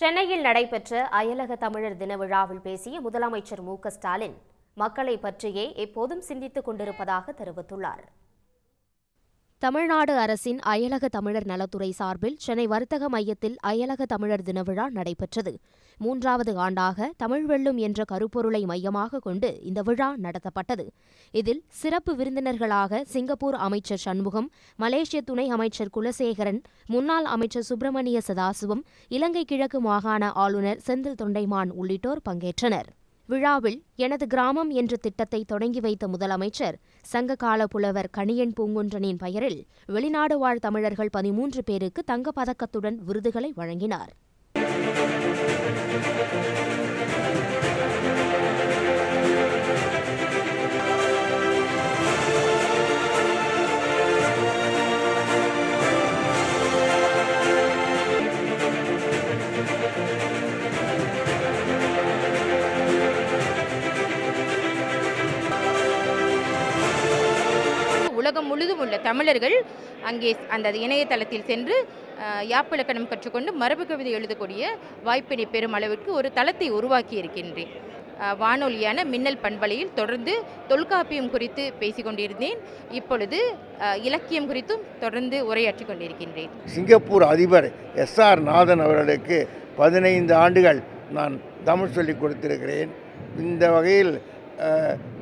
சென்னையில் நடைபெற்ற அயலக தமிழர் தின விழாவில் பேசிய முதலமைச்சர் மு ஸ்டாலின் மக்களை பற்றியே எப்போதும் சிந்தித்துக் கொண்டிருப்பதாக தெரிவித்துள்ளார். தமிழ்நாடு அரசின் அயலக தமிழர் நலத்துறை சார்பில் சென்னை வர்த்தக மையத்தில் அயலக தமிழர் தின விழா நடைபெற்றது. மூன்றாவது ஆண்டாக தமிழ் வெள்ளும் என்ற கருப்பொருளை மையமாக கொண்டு இந்த விழா நடத்தப்பட்டது. இதில் சிறப்பு விருந்தினர்களாக சிங்கப்பூர் அமைச்சர் சண்முகம் மலேசிய துணை அமைச்சர் குலசேகரன் முன்னாள் அமைச்சர் சுப்பிரமணிய சதாசிவம் இலங்கை கிழக்கு மாகாண ஆளுநர் செந்தில் தொண்டைமான் உள்ளிட்டோர் பங்கேற்றனர். விழாவில் எனது கிராமம் என்ற திட்டத்தை தொடங்கி வைத்த முதலமைச்சர் சங்ககால புலவர் கணியன் பூங்குன்றனின் பெயரில் வெளிநாடு வாழ் தமிழர்கள் பதிமூன்று பேருக்கு தங்கப்பதக்கத்துடன் விருதுகளை வழங்கினார். முழுதும் உள்ள தமிழர்கள் அங்கே அந்த இணையதளத்தில் சென்று யாப்பிலக்கணம் கற்றுக்கொண்டு மரபு கவிதை எழுதக்கூடிய வாய்ப்பினை பெறும் அளவிற்கு ஒரு தளத்தை உருவாக்கி இருக்கின்றேன். வானொலியான மின்னல் பண்பலையில் தொடர்ந்து தொல்காப்பியம் குறித்து பேசிக்கொண்டிருந்தேன். இப்பொழுது இலக்கியம் குறித்தும் தொடர்ந்து உரையாற்றி கொண்டிருக்கின்றேன். சிங்கப்பூர் அதிபர் எஸ்ஆர் நாதன் அவர்களுக்கு பதினைந்து ஆண்டுகள் நான் தமிழ் சொல்லிக் கொடுத்திருக்கிறேன். இந்த வகையில்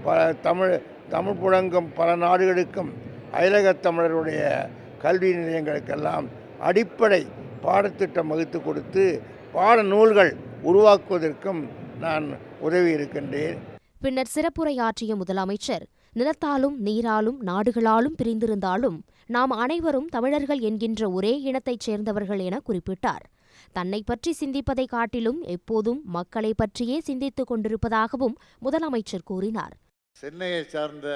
பல தமிழ் தமிழ் புழங்கும் பல நாடுகளுக்கும் அயலகத் தமிழருடைய கல்வி நிலையங்களுக்கெல்லாம் அடிப்படை பாடத்திட்டம் வகுத்து கொடுத்து பாட நூல்கள் உருவாக்குவதற்கும் நான் உதவி இருக்கின்றேன். பின்னர் சிறப்புரையாற்றிய முதலமைச்சர் நிலத்தாலும் நீராலும் நாடுகளாலும் பிரிந்திருந்தாலும் நாம் அனைவரும் தமிழர்கள் என்கின்ற ஒரே இனத்தைச் சேர்ந்தவர்கள் என குறிப்பிட்டார். தன்னை பற்றி சிந்திப்பதை காட்டிலும் எப்போதும் மக்களை பற்றியே சிந்தித்துக் கொண்டிருப்பதாகவும் முதலமைச்சர் கூறினார். சென்னையை சார்ந்த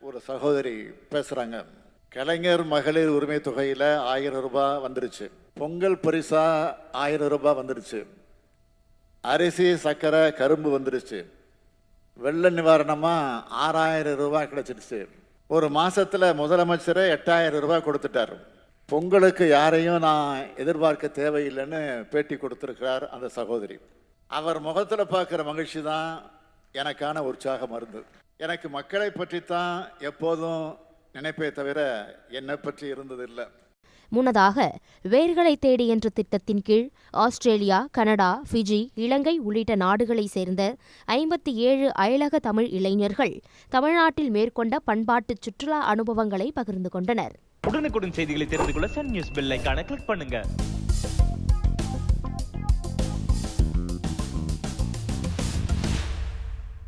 ஒரு சகோதரி பேசுகிறாங்க கலைஞர் மகளிர் உரிமை தொகையில் ஆயிரம் ரூபாய் வந்துருச்சு. பொங்கல் பரிசா ஆயிரம் ரூபாய் வந்துருச்சு. அரிசி சர்க்கரை கரும்பு வந்துருச்சு. வெள்ள நிவாரணமாக ஆறாயிரம் ரூபாய் கிடச்சிருச்சு. ஒரு மாதத்தில் முதலமைச்சரே எட்டாயிரம் ரூபாய் கொடுத்துட்டார். பொங்கலுக்கு யாரையும் நான் எதிர்பார்க்க தேவையில்லைன்னு பேட்டி கொடுத்துருக்கிறார் அந்த சகோதரி. அவர் முகத்தில் பார்க்குற மகிழ்ச்சி தான் எனக்கான உற்சாக மருந்து. எனக்கு மக்களை பற்றி தான் எப்போதும் நினைப்பே தவிர என்னை பற்றி இருந்ததில்லை. முன்னதாக வேர்களை தேடி என்ற திட்டத்தின் கீழ் ஆஸ்திரேலியா கனடா ஃபிஜி இலங்கை உள்ளிட்ட நாடுகளைச் சேர்ந்த ஐம்பத்தி ஏழு அயலக தமிழ் இளைஞர்கள் தமிழ்நாட்டில் மேற்கொண்ட பண்பாட்டு சுற்றுலா அனுபவங்களை பகிர்ந்து கொண்டனர். உடனுக்குடன் செய்திகளை தெரிந்து கொள்ள சன் நியூஸ் பெல் ஐகானை கிளிக் பண்ணுங்க.